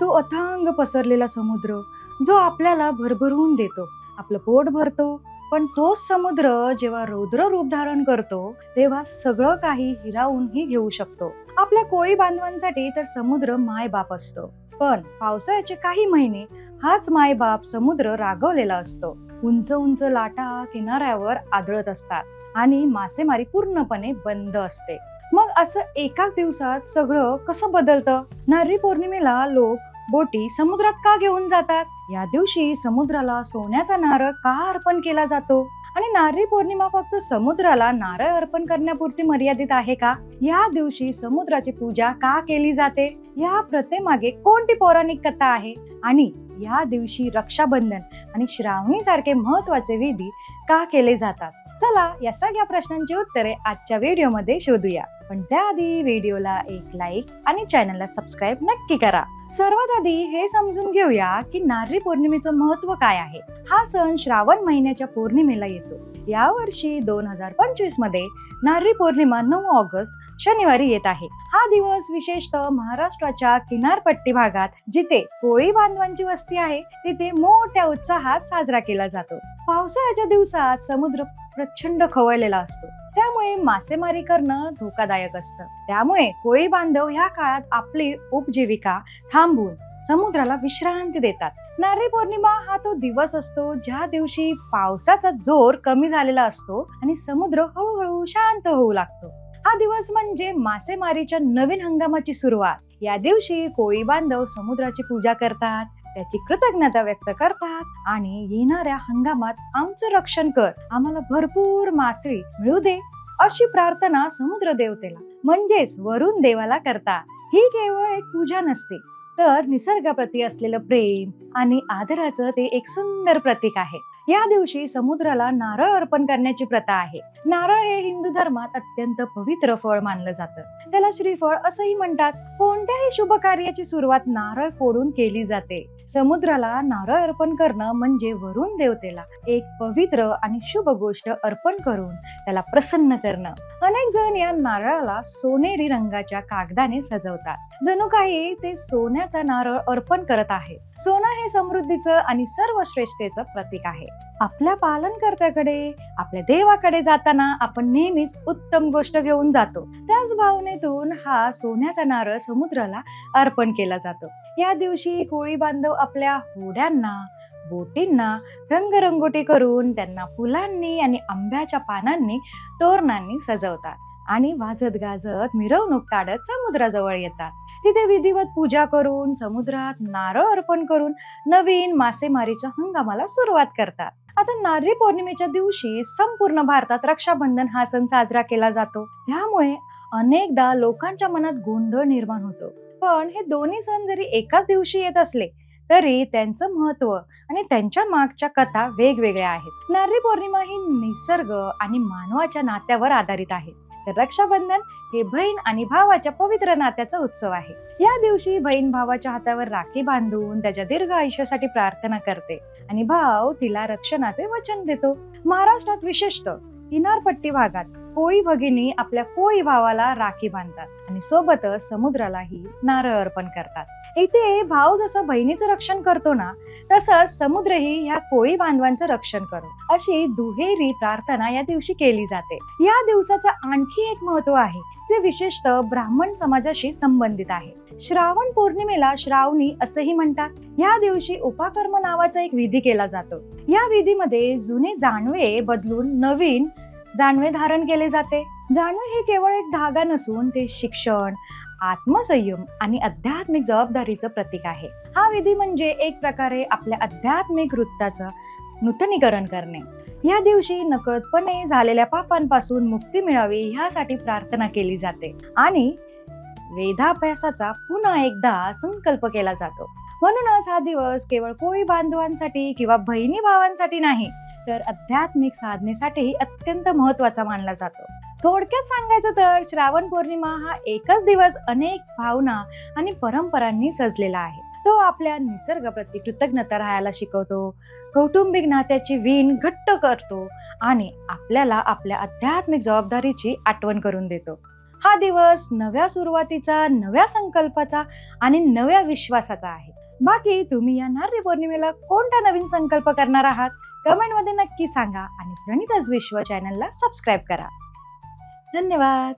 तो अथांग पसरलेला समुद्र जो आपल्याला भरभरून देतो. आपलं पोट भरतो पण तोच समुद्र जेव्हा रौद्र रूप धारण करतो तेव्हा सगळं काही हिरावूनही घेऊ शकतो. आपल्या कोळी बांधवांसाठी तर समुद्र मायबाप असतो. पण पावसाळ्याचे काही महिने हाच मायबाप समुद्र रागवलेला असतो. उंच उंच लाटा किनाऱ्यावर आदळत असतात आणि मासेमारी पूर्णपणे बंद असते. मग असं एकाच दिवसात सगळं कसं बदलतं? नारळी पौर्णिमेला लोक बोटी समुद्रात का घेऊन जातात? या दिवशी समुद्राला सोन्याचा नारळ का अर्पण केला जातो? आणि नारळी पौर्णिमा फक्त समुद्राला नारळ अर्पण करण्यापुरती मर्यादित आहे का? या दिवशी समुद्राची पूजा का केली जाते? या प्रथेमागे कोणती पौराणिक कथा आहे? आणि या दिवशी रक्षाबंधन आणि श्रावणी सारखे महत्त्वाचे विधी का केले जातात? चला या सगळ्या प्रश्नांची उत्तरे आजच्या व्हिडिओमध्ये शोधूया. पण त्याआधी व्हिडिओला एक लाईक आणि चॅनलला सबस्क्राईब नक्की करा. सर्वात आधी हे समजून घेऊया की नारळी पौर्णिमेचं महत्त्व काय आहे. हा सण श्रावण महिन्याच्या पौर्णिमेला येतो. या वर्षी दोन हजार पंचवीसमध्ये नारळी पौर्णिमा नऊ ऑगस्ट शनिवारी येत आहे. हा दिवस विशेषतः महाराष्ट्राच्या किनारपट्टी भागात जिथे कोळी बांधवांची वस्ती आहे तिथे मोठ्या उत्साहात साजरा केला जातो. पावसाळ्याच्या दिवसात समुद्र प्रचंड खवळलेला असतो. त्यामुळे मासेमारी करणं धोकादायक असतं. त्यामुळे कोळी बांधव ह्या काळात आपली उपजीविका थांबवून समुद्राला विश्रांती देतात. नारळी पौर्णिमा हा तो दिवस असतो ज्या दिवशी पावसाचा जोर कमी झालेला असतो आणि समुद्र हळूहळू शांत होऊ लागतो. हा दिवस म्हणजे मासेमारीच्या नवीन हंगामाची सुरुवात. या दिवशी कोळी बांधव समुद्राची पूजा करतात त्याची कृतज्ञता व्यक्त करतात आणि येणाऱ्या हंगामात आमचं रक्षण कर. आम्हाला भरपूर मासळी मिळू दे अशी प्रार्थना समुद्र देवतेला म्हणजेच वरुण देवाला करतात. ही केवळ एक पूजा नसते तर निसर्गाप्रती असलेलं प्रेम आणि आदराचं ते एक सुंदर प्रतीक आहे. या दिवशी समुद्राला नारळ अर्पण करण्याची प्रथा आहे. नारळ हे हिंदू धर्मात अत्यंत पवित्र फळ मानलं जातं. त्याला श्रीफळ असंही म्हणतात. कोणत्याही शुभ कार्याची सुरुवात नारळ फोडून केली जाते. समुद्राला नारळ अर्पण करणं म्हणजे वरुण देवतेला एक पवित्र आणि शुभ गोष्ट अर्पण करून त्याला प्रसन्न करणं. अनेक जण या नारळाला सोनेरी रंगाच्या कागदाने सजवतात. जणू काही ते सोन्याचा नारळ अर्पण करत आहे सोनं हे समृद्धीचं आणि सर्वश्रेष्ठतेचं प्रतीक आहे. आपल्या पालनकर्त्याकडे आपल्या देवाकडे जाताना आपण नेहमीच उत्तम गोष्ट घेऊन जातो. त्याच भावनेतून हा सोन्याचा नारळ समुद्राला अर्पण केला जातो. या दिवशी कोळी बांधव आपल्या होड्यांना बोटींना रंगरंगोटी करून त्यांना फुलांनी आणि आंब्याच्या पानांनी तोरणांनी सजवतात आणि वाजत गाजत मिरवणूक काढत समुद्राजवळ येतात. तिथे विधिवत पूजा करून समुद्रात नारळ अर्पण करून नवीन मासेमारीच्या हंगामाला सुरुवात करतात. आता नारळी पौर्णिमेच्या दिवशी संपूर्ण भारतात रक्षाबंधन हा सण साजरा केला जातो. त्यामुळे अनेकदा लोकांच्या मनात गोंधळ निर्माण होतो. पण हे दोन्ही सण जरी एकाच दिवशी येत असले तरी त्यांचं महत्त्व आणि त्यांच्या मागच्या कथा वेगवेगळ्या आहेत. नारळी पौर्णिमा ही निसर्ग आणि मानवाच्या नात्यावर आधारित आहे. तर रक्षाबंधन हे बहीण आणि भावाच्या पवित्र नात्याचा उत्सव आहे. या दिवशी बहीण भावाच्या हातावर राखी बांधून त्याच्या दीर्घ आयुष्यासाठी प्रार्थना करते आणि भाव तिला रक्षणाचे वचन देतो. महाराष्ट्रात विशेषतः किनारपट्टी भागात कोळी भगिनी आपल्या कोळी भावाला राखी बांधतात आणि सोबतच समुद्रालाही नारळ अर्पण करतात. इथे भाव जसं बहिणीचं रक्षण करतो ना तसंच समुद्रही ह्या कोळी बांधवांचं रक्षण करो. अशी दुहेरी प्रार्थना या दिवशी केली जाते. या दिवसाचं आणखी एक महत्त्व आहे जे विशेषतः ब्राह्मण समाजाशी संबंधित आहे. श्रावण पौर्णिमेला श्रावणी असंही म्हणतात. या दिवशी उपाकर्म नावाचा एक विधी केला जातो. या विधीमध्ये जुने जानवे बदलून नवीन जानवे धारण केले जाते. जाणवे हे केवळ एक धागा नसून ते शिक्षण आत्मसंयम आणि आध्यात्मिक जबाबदारीचं प्रतीक आहे. हा विधी म्हणजे एक प्रकारे आपल्या आध्यात्मिक वृत्ताचं नूतनीकरण करणे. या दिवशी नकळतपणे झालेल्या पापांपासून मुक्ती मिळावी ह्यासाठी प्रार्थना केली जाते आणि वेदाभ्यासाचा पुन्हा एकदा संकल्प केला जातो. म्हणूनच हा दिवस केवळ कोळी बांधवांसाठी किंवा बहिणी भावांसाठी नाही तर आध्यात्मिक साधनेसाठीही अत्यंत महत्त्वाचा मानला जातो. थोडक्यात सांगायचं तर श्रावण पौर्णिमा हा एकच दिवस अनेक भावना आणि परंपरांनी सजलेला आहे. तो आपल्या निसर्गाप्रती कृतज्ञता राहायला शिकवतो कौटुंबिक नात्याची वीण घट्ट करतो आणि आपल्याला आपल्या आध्यात्मिक जबाबदारीची आठवण करून देतो. हा दिवस नव्या सुरुवातीचा नव्या संकल्पाचा आणि नव्या विश्वासाचा आहे. बाकी तुम्ही या नारळी पौर्णिमेला कोणता नवीन संकल्प करणार आहात? कमेंटमध्ये नक्की सांगा आणि प्रणितच विश्व चॅनलला सबस्क्राईब करा. धन्यवाद.